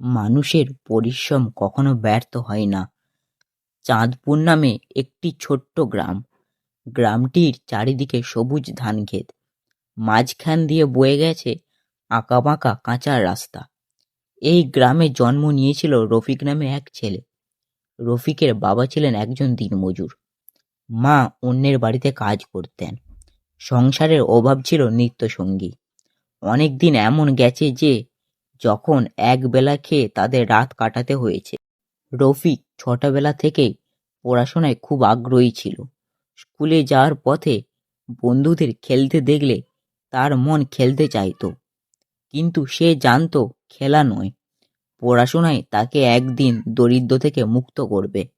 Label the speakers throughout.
Speaker 1: মানুষের পরিশ্রম কখনো ব্যর্থ হয় না। চাঁদপুর নামে একটি ছোট্ট গ্রাম। গ্রামটির চারিদিকে সবুজ ধানক্ষেত। মাঝখান দিয়ে বয়ে গেছে আঁকাবাঁকা কাঁচা রাস্তা। এই গ্রামে জন্ম নিয়েছিল রফিক নামে এক ছেলে। রফিকের বাবা ছিলেন একজন দিনমজুর। মা অন্যের বাড়িতে কাজ করতেন। সংসারের অভাব ছিল নিত্যসঙ্গী। অনেক দিন এমন গেছে যে যখন এক বেলা খেয়ে তাদের রাত কাটাতে হয়েছে। রফিক ছোটবেলা থেকেই পড়াশোনায় খুব আগ্রহী ছিল। স্কুলে যাওয়ার পথে বন্ধুদের খেলতে দেখলে তার মন খেলতে চাইতো। কিন্তু সে জানতো খেলা নয়, পড়াশোনায় তাকে একদিন দরিদ্র থেকে মুক্ত করবে।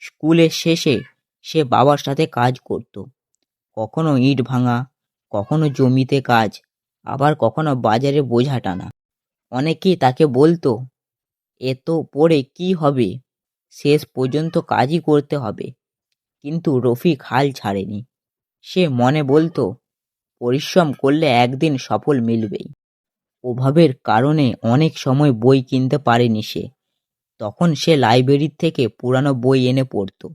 Speaker 1: স্কুলের শেষে সে বাবার সাথে কাজ করত। কখনো ইট ভাঙা, কখনো জমিতে কাজ, আবার কখনো বাজারে বোঝা টানা। অনেকেই তাকে বলতো এত পড়ে কি হবে? শেষ পর্যন্ত কাজই করতে হবে। কিন্তু রফিক হাল ছাড়েনি। সে মনে বলতো, পরিশ্রম করলে একদিন সফল মিলবেই। অভাবের কারণে অনেক সময় বই কিনতে পারেনি সে। তখন সে লাইব্রেরির থেকে পুরানো বই এনে পড়ত।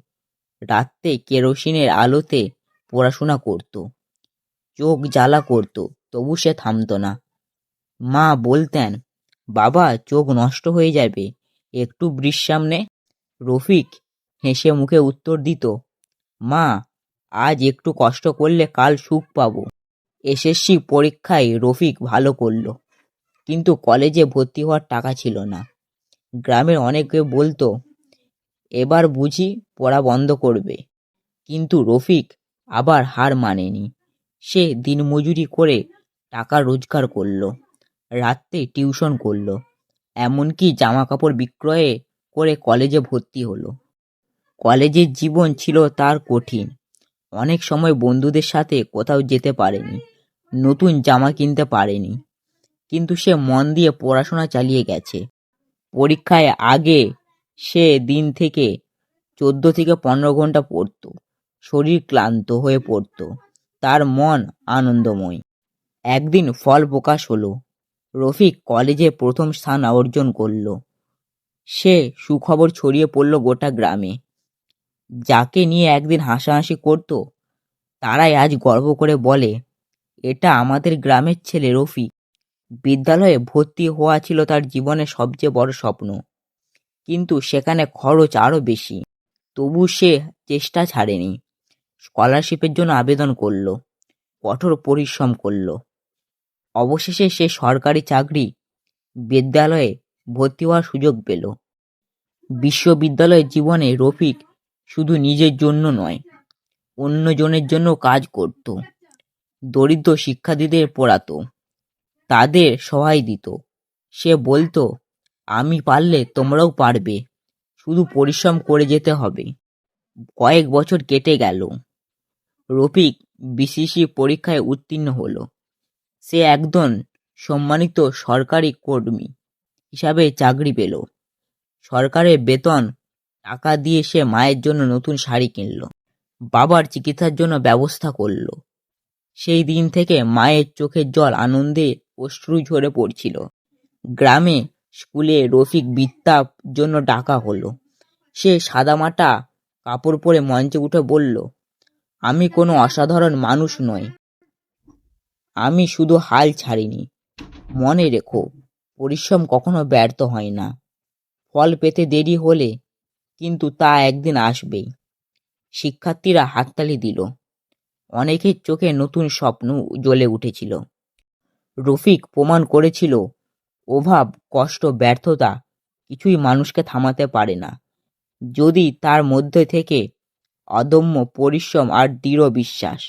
Speaker 1: রাত্রে কেরোসিনের আলোতে পড়াশোনা করত। চোখ জ্বালা করত, তবু সে থামত না। মা বলতেন বাবা চোখ নষ্ট হয়ে যাবে। একটু বিশ্রাম নে রফিক হেসে মুখে উত্তর দিত, মা, আজ একটু কষ্ট করলে কাল সুখ পাবো। এসএসসি পরীক্ষায় রফিক ভালো করল, কিন্তু কলেজে ভর্তি হওয়ার টাকা ছিল না। গ্রামের অনেকে বলতো, এবার বুঝি পড়া বন্ধ করবে। কিন্তু রফিক আবার হার মানেনি। সে দিনমজুরি করে টাকা রোজগার করল। রাত্রে টিউশন করল, এমনকি জামা কাপড় বিক্রয়ে করে কলেজে ভর্তি হলো। কলেজের জীবন ছিল তার কঠিন। অনেক সময় বন্ধুদের সাথে কোথাও যেতে পারেনি, নতুন জামা কিনতে পারেনি, কিন্তু সে মন দিয়ে পড়াশোনা চালিয়ে গেছে। পরীক্ষায় আগে সে দিন থেকে চোদ্দ থেকে পনেরো ঘণ্টা পড়ত, শরীর ক্লান্ত হয়ে পড়ত, তার মন আনন্দময়। একদিন ফল প্রকাশ হলো রফিক কলেজে প্রথম স্থান অর্জন করল। সে সুখবর ছড়িয়ে পড়ল গোটা গ্রামে। যাকে নিয়ে একদিন হাসাহাসি করত, তারাই আজ গর্ব করে বলে, এটা আমাদের গ্রামের ছেলে রফিক। বিদ্যালয়ে ভর্তি হওয়া ছিল তার জীবনের সবচেয়ে বড় স্বপ্ন। কিন্তু সেখানে খরচ আরও বেশি। তবু সে চেষ্টা ছাড়েনি। স্কলারশিপের জন্য আবেদন করল। কঠোর পরিশ্রম করল। অবশেষে সে সরকারি চাকরি বিদ্যালয়ে ভর্তি হওয়ার সুযোগ পেল। বিশ্ববিদ্যালয় জীবনে রফিক শুধু নিজের জন্য নয়, অন্যজনের জন্য কাজ করত। দরিদ্র শিক্ষার্থীদের পড়াতো, তাদের সহায় দিত। সে বলতো, আমি পারলে তোমরাও পারবে, শুধু পরিশ্রম করে যেতে হবে। কয়েক বছর কেটে গেল রফিক বিসিসি পরীক্ষায় উত্তীর্ণ হলো। সে একজন সম্মানিত সরকারি কর্মী হিসাবে চাকরি পেল। সরকারের বেতন, টাকা দিয়ে সে মায়ের জন্য নতুন শাড়ি কিনল। বাবার চিকিৎসার জন্য ব্যবস্থা করল। সেই দিন থেকে মায়ের চোখের জল আনন্দে অশ্রু ঝরে পড়ছিল। গ্রামে স্কুলে রফিক বিদ্যার জন্য ডাকা হলো। সে সাদামাটা কাপড় পরে মঞ্চে উঠে বলল, আমি কোনো অসাধারণ মানুষ নই। আমি শুধু হাল ছাড়িনি। মনে রেখো, পরিশ্রম কখনো ব্যর্থ হয় না। ফল পেতে দেরি হলে কিন্তু তা একদিন আসবেই। শিক্ষার্থীরা হাততালি দিল। অনেকের চোখে নতুন স্বপ্ন জ্বলে উঠেছিল। রফিক প্রমাণ করেছিল, অভাব, কষ্ট, ব্যর্থতা কিছুই মানুষকে থামাতে পারে না। যদি তার মধ্যে থেকে অদম্য পরিশ্রম আর দৃঢ় বিশ্বাস।